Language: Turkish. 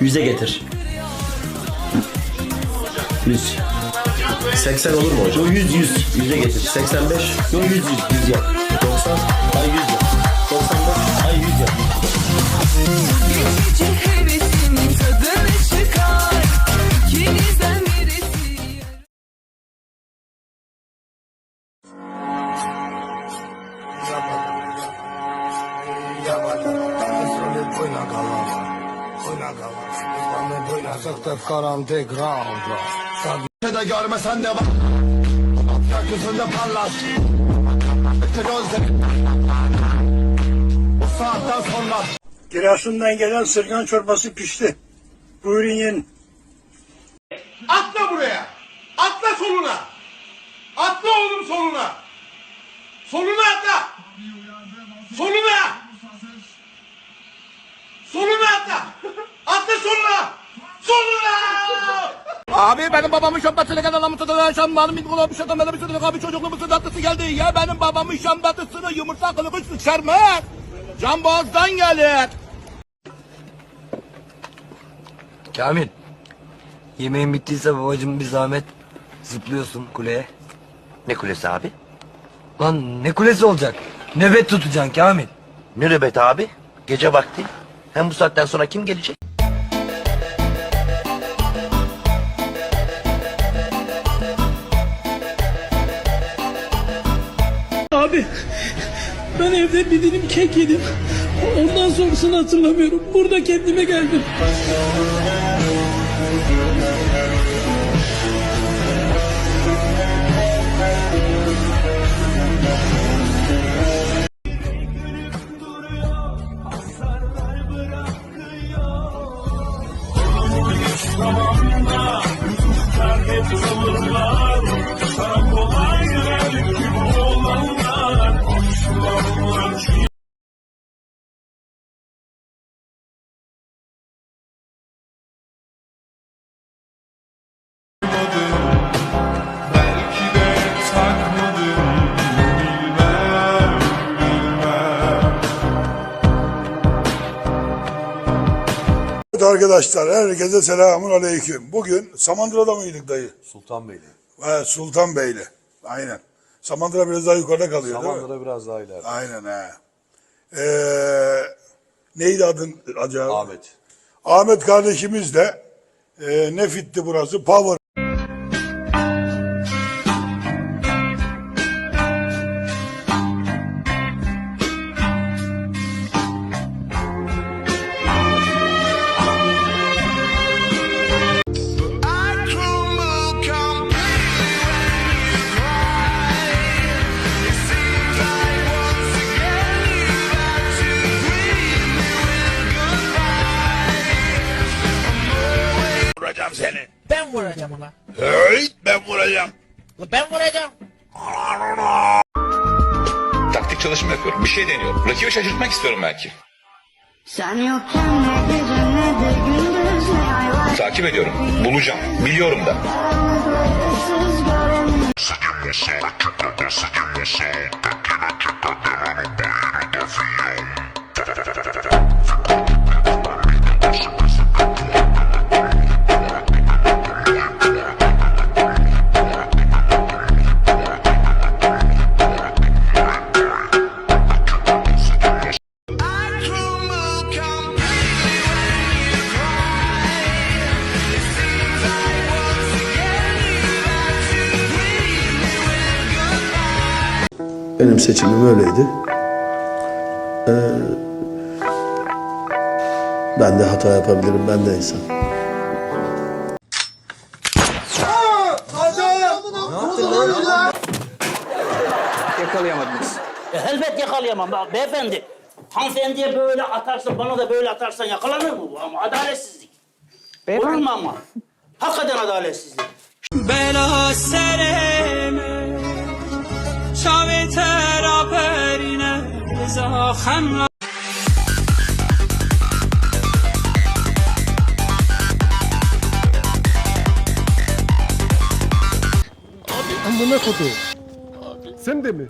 Yüze getir. 100. 80 olur mu hocam? Yo 100 100. Yüze getir. 85. Yo 100 100. 100 yap. 90. Ay 100 yap. 95. Ay 100 yap. Geçici hevesimin tadını çıkar İkinizden birisi de görmesen de bak. Gökyüzünde parlar. Gözlerim. Bu saatten sonra Giresun'dan gelen sırgan çorbası pişti. Buyurun yiyin. Atla buraya. Atla soluna. Atla oğlum soluna. Soluna atla. Soluna. Soluna atla. Atla soluna. Soluna. Abi benim babamın şambasını kadar namı tutan şambanın bir kulağı bir şey atamadı bir şey abi çocukluğumuzun tatlısı geldi ya benim babamın şambatısını yumurta kılıbı sıçar mı? Can boğazdan gelir. Kamil. Yemeğin bittiyse babacım bir zahmet zıplıyorsun kuleye. Ne kulesi abi? Lan ne kulesi olacak? Nöbet tutacaksın Kamil. Ne nöbet abi? Gece vakti. Hem bu saatten sonra kim gelecek? Abi ben evde bir dilim kek yedim. Ondan sonrasını hatırlamıyorum. Burada kendime geldim. Belki Evet arkadaşlar herkese selamun aleyküm. Bugün Samandıra'da mıydık dayı? Sultanbeyli. Evet Sultanbeyli. Aynen. Samandıra biraz daha yukarıda kalıyor değil mi? Samandıra biraz daha ileride. Aynen he. Ee, neydi adın acaba? Ahmet. Ahmet kardeşimiz de e, ne fitti burası? Power. Vuracağım ona. Hey, ben vuracağım. Ben vuracağım. Taktik çalışma yapıyorum. Bir şey deniyorum. Rakibi şaşırtmak istiyorum belki. Sen yokken ne gece ne de gündüz ne ay var Takip ediyorum. Bulacağım. Biliyorum da. Siz göremiyorum Benim seçimim öyleydi. Ee, ben de hata yapabilirim. Ben de insan. Elbet yakalayamam bak beyefendi. Hanımefendiye böyle atarsın, bana da böyle atarsan yakalanır mı bu? Ama adaletsizlik. Olur mu ama? Hakikaten adaletsizlik. Bela sereme Zahem Amına kodu. Sen de mi?